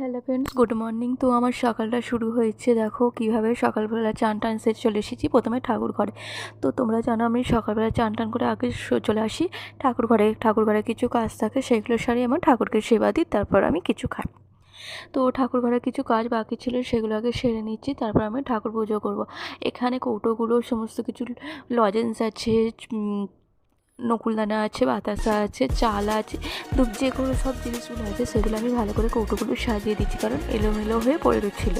Hello friends good morning তো আমার সকালটা শুরু হয়েছে, দেখো কীভাবে সকালবেলা চান টান সেরে চলে এসেছি প্রথমে ঠাকুর ঘরে। তো তোমরা জানো আমি সকালবেলা চান টান করে আগে চলে আসি। ঠাকুর ঘরে ঠাকুর ঘরে কিছু কাজ থাকে, সেগুলো সারি আমার ঠাকুরকে সেবা দিই, তারপর আমি কিছু খাই। তো ঠাকুর ঘরে কিছু কাজ বাকি ছিল, সেগুলো আগে সেরে নিচ্ছি, তারপর আমি ঠাকুর পুজো করব। এখানে কৌটোগুলো, সমস্ত কিছু, লজেন্স আছে নকুলদানা আছে, বাতাসা আছে, চাল আছে তো যে কোনো সব জিনিসগুলো আছে, সেগুলো আমি ভালো করে কৌটোগুলো সাজিয়ে দিচ্ছি, কারণ এলোমেলো হয়ে পড়ে রয়েছিল।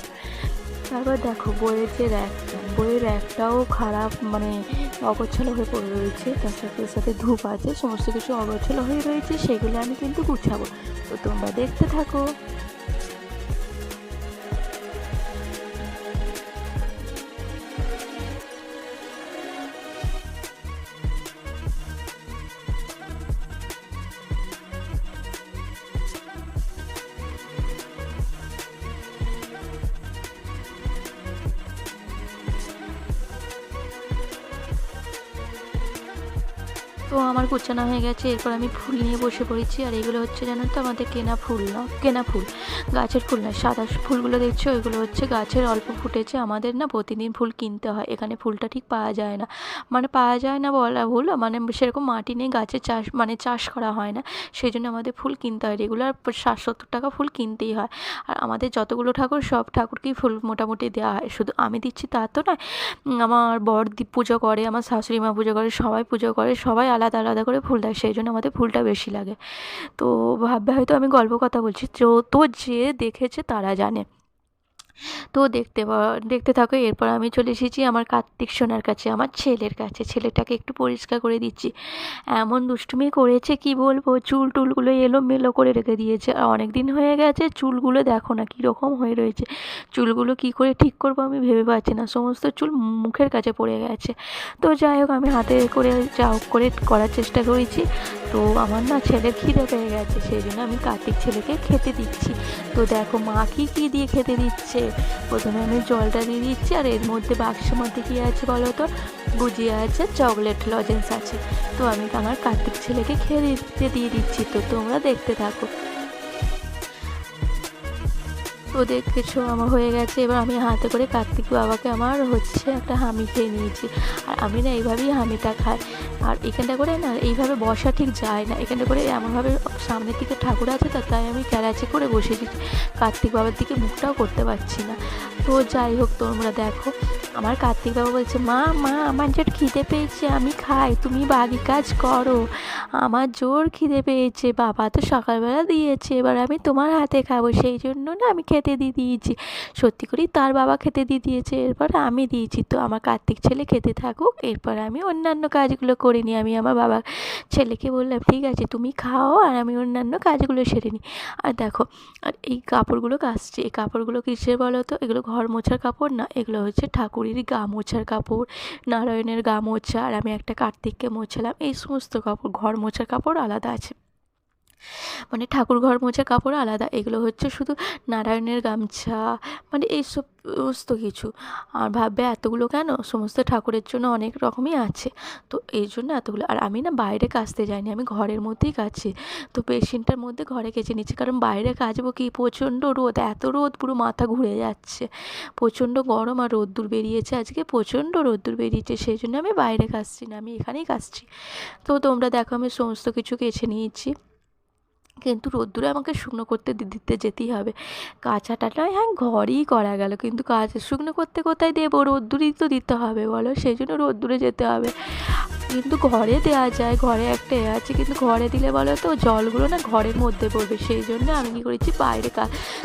তারপর দেখো, বইয়ের যে র্যাকটা বইয়ের র্যাকটাও খারাপ মানে অগোছালো হয়ে পড়ে রয়েছে, তার সাথে সাথে ধূপ আছে, সমস্ত কিছু অগোছালো হয়ে রয়েছে, সেগুলো আমি কিন্তু গুছাবো। তো তোমরা দেখতে থাকো। তো আমার গোছানো হয়ে গেছে, এরপর আমি ফুল নিয়ে বসে পড়েছি। আর এগুলো হচ্ছে জানো তো আমাদের কেনা ফুল, না? কেনা ফুল। গাছের ফুল না, সাদা ফুলগুলো দেখছ? ওইগুলো হচ্ছে গাছের অল্প ফুটেছে। আমাদের না প্রতিদিন ফুল কিনতে হয়। এখানে ফুলটা ঠিক পাওয়া যায় না। মানে পাওয়া যায় না বলা ভুল মানে সেরকম মাটি নেই গাছের চাষ মানে চাষ করা হয় না। সেই জন্য আমাদের ফুল কিনতে হয়। রেগুলার ষাট সত্তর টাকা ফুল কিনতেই হয়। আর আমাদের যতগুলো ঠাকুর, সব ঠাকুরকেই ফুল মোটামুটি দেওয়া হয়। শুধু আমি দিচ্ছি তা তো নয় আমার বর পুজো করে, আমার শাশুড়ি মা পুজো করে, সবাই পুজো করে, সবাই আলাদা আলাদা করে ফুল দেয়, সেই জন্য আমাদের ফুলটা বেশি লাগে। তো ভাববে হয়তো আমি গল্প কথা বলছি। তো যে দেখেছে তারা জানে। তো দেখতে দেখতে থাকো, এরপর আমি চলে এসেছি আমার কার্তিক সোনার কাছে, আমার ছেলের কাছে। ছেলেটাকে একটু পরিষ্কার করে দিচ্ছি। এমন দুষ্টুমি করেছে, কি বলব? চুল টুলগুলো এলোমেলো করে রেখে দিয়েছে। আর অনেক দিন হয়ে গেছে, চুলগুলো দেখো না কীরকম হয়ে রয়েছে। চুলগুলো কি করে ঠিক করব আমি ভেবে পাচ্ছি না। সমস্ত চুল মুখের কাছে পড়ে গেছে। তো যাই হোক, আমি হাতে করে যা করে করার চেষ্টা করেছি। তো আমার না ছেলের খিদে পেয়ে গেছে, সেই জন্য আমি কার্তিক ছেলেকে খেতে দিচ্ছি। তো দেখো, মা কি কী দিয়ে খেতে দিচ্ছে? প্রথমে আমি জলটা দিয়ে দিচ্ছি আর এর মধ্যে বাক্সের মধ্যে কী আছে বলো তো? গুজিয়া আছে চকলেট লজেন্স আছে। তো আমি আমার কার্তিক ছেলেকে খেয়ে দিতে দিয়ে দিচ্ছি, তো তোমরা দেখতে থাকো। তো দেখেছ, আমার হয়ে গেছে। এবার আমি হাতে করে কার্তিক বাবাকে আমার হচ্ছে একটা হামি খেয়ে নিয়েছি। আর আমি না এইভাবেই হামিটা খাই। আর এখানটা করে না, এইভাবে বসা ঠিক যায় না। এখানটা করে এমনভাবে সামনের দিকে ঠাকুর আছে তাই আমি ক্যারাচি করে বসে দিচ্ছি। কার্তিক বাবার দিকে মুখটাও করতে পারছি না। তো যাই হোক, তোমরা দেখো। আমার কার্তিক বাবা বলছে, মা মা, আমার জোর খিদে পেয়েছে, আমি খাই, তুমি বাকি কাজ করো। আমার জোর খিদে পেয়েছে, বাবা তো সকালবেলা দিয়েছে, এবার আমি তোমার হাতে খাব, সেই জন্য না আমি খেতে দিয়ে দিয়েছি। সত্যি করেই তার বাবা খেতে দিয়ে দিয়েছে, এরপর আমি দিয়েছি। তো আমার কার্তিক ছেলে খেতে থাকুক, এরপর আমি অন্যান্য কাজগুলো করে নিই। আমি আমার বাবা ছেলেকে বললাম, ঠিক আছে, তুমি খাও, আর আমি অন্যান্য কাজগুলো সেরে নিই। আর দেখো, আর এই কাপড়গুলো কাচছে, এই কাপড়গুলো কিসের বলো তো? এগুলো ঘর মোছার কাপড় না, এগুলো হচ্ছে ঠাকুরের গা মোছার কাপড়, নারায়ণের গা মোছা, আর আমি একটা কার্তিককে মোছালাম, এই সমস্ত কাপড়, ঘর মোছার কাপড় আলাদা আছে। মানে ঠাকুর ঘর মোছা কাপড় আলাদা, এগুলো হচ্ছে শুধু নারায়ণের গামছা মানে এইসব সমস্ত কিছু। আর ভাববে এতগুলো কেন? সমস্ত ঠাকুরের জন্য অনেক রকমই আছে। তো এই জন্য এতগুলো। আর আমি না বাইরে কাচতে যাইনি, আমি ঘরের মধ্যেই কাছি তো বেসিনটার মধ্যে ঘরে কেচে নিচ্ছি, কারণ বাইরে কাচবো কি? প্রচণ্ড রোদ, এত রোদ পুরো মাথা ঘুরে যাচ্ছে। প্রচণ্ড গরম আর রোদ্দুর বেরিয়েছে আজকে, প্রচণ্ড রোদ্দুর বেরিয়েছে, সেই জন্য আমি বাইরে কাচছি না, আমি এখানেই কাচছি। তো তোমরা দেখো আমি সমস্ত কিছু কেচে নিয়েছি। কিন্তু রোদ্দুরে আমাকে শুকনো করতে দিতে যেতেই হবে। কাঁচাটা নয় হ্যাঁ ঘরেই করা গেল, কিন্তু কাজ শুকনো করতে কোথায় দেবো? রোদ্দুরেই তো দিতে হবে বলো সেই জন্য রোদ্দুরে যেতে হবে। কিন্তু ঘরে দেওয়া যায়, ঘরে একটা এ আছে, কিন্তু ঘরে দিলে বলো তো জলগুলো না ঘরের মধ্যে পড়বে। সেই জন্য আমি কী করেছি, বাইরে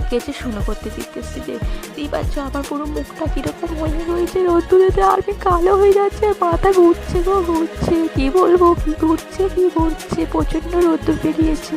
কেচে শুকনো করতে দিতেছি দেখতেই পাচ্ছ আমার পুরো মুখটা কীরকম হয়ে রয়েছে রোদ্দুরেতে আর কি কালো হয়ে যাচ্ছে, মাথা ঘুরছে গো, ঘুরছে, কী বলব, কী ঘুরছে কী ঘুরছে, প্রচণ্ড রোদ্দুর বেরিয়েছে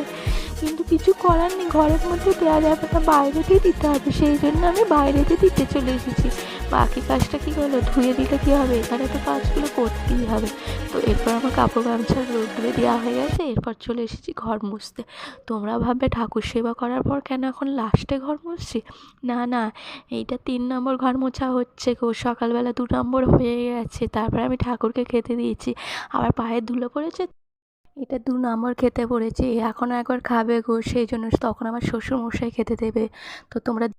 কিন্তু কিছু করার নেই। ঘরের মধ্যে দেওয়া যাবে না বাইরেতেই দিতে হবে। সেই জন্য আমি বাইরেতে দিতে চলে এসেছি। বাকি কাজটা কী হলো? ধুয়ে দিলে কী হবে? এখানে তো কাজগুলো করতেই হবে। তো এরপর আমার কাপড় গামছা রোদ্রে দেওয়া হয়ে গেছে। এরপর চলে এসেছি ঘর মুছতে। তোমরা ভাববে ঠাকুর সেবা করার পর কেন এখন লাস্টে ঘর মুছছি? না না, এইটা তিন নম্বর ঘর মোছা হচ্ছে গো। সকালবেলা দু নম্বর হয়ে গেছে। তারপর আমি ঠাকুরকে খেতে দিয়েছি। আবার পায়ের ধুলো পড়েছে। এটা দু নম্বর খেতে পড়েছে এখনও একবার খাবে গো, সেই জন্য তখন আমার শ্বশুরমশাই খেতে দেবে। তো তোমরা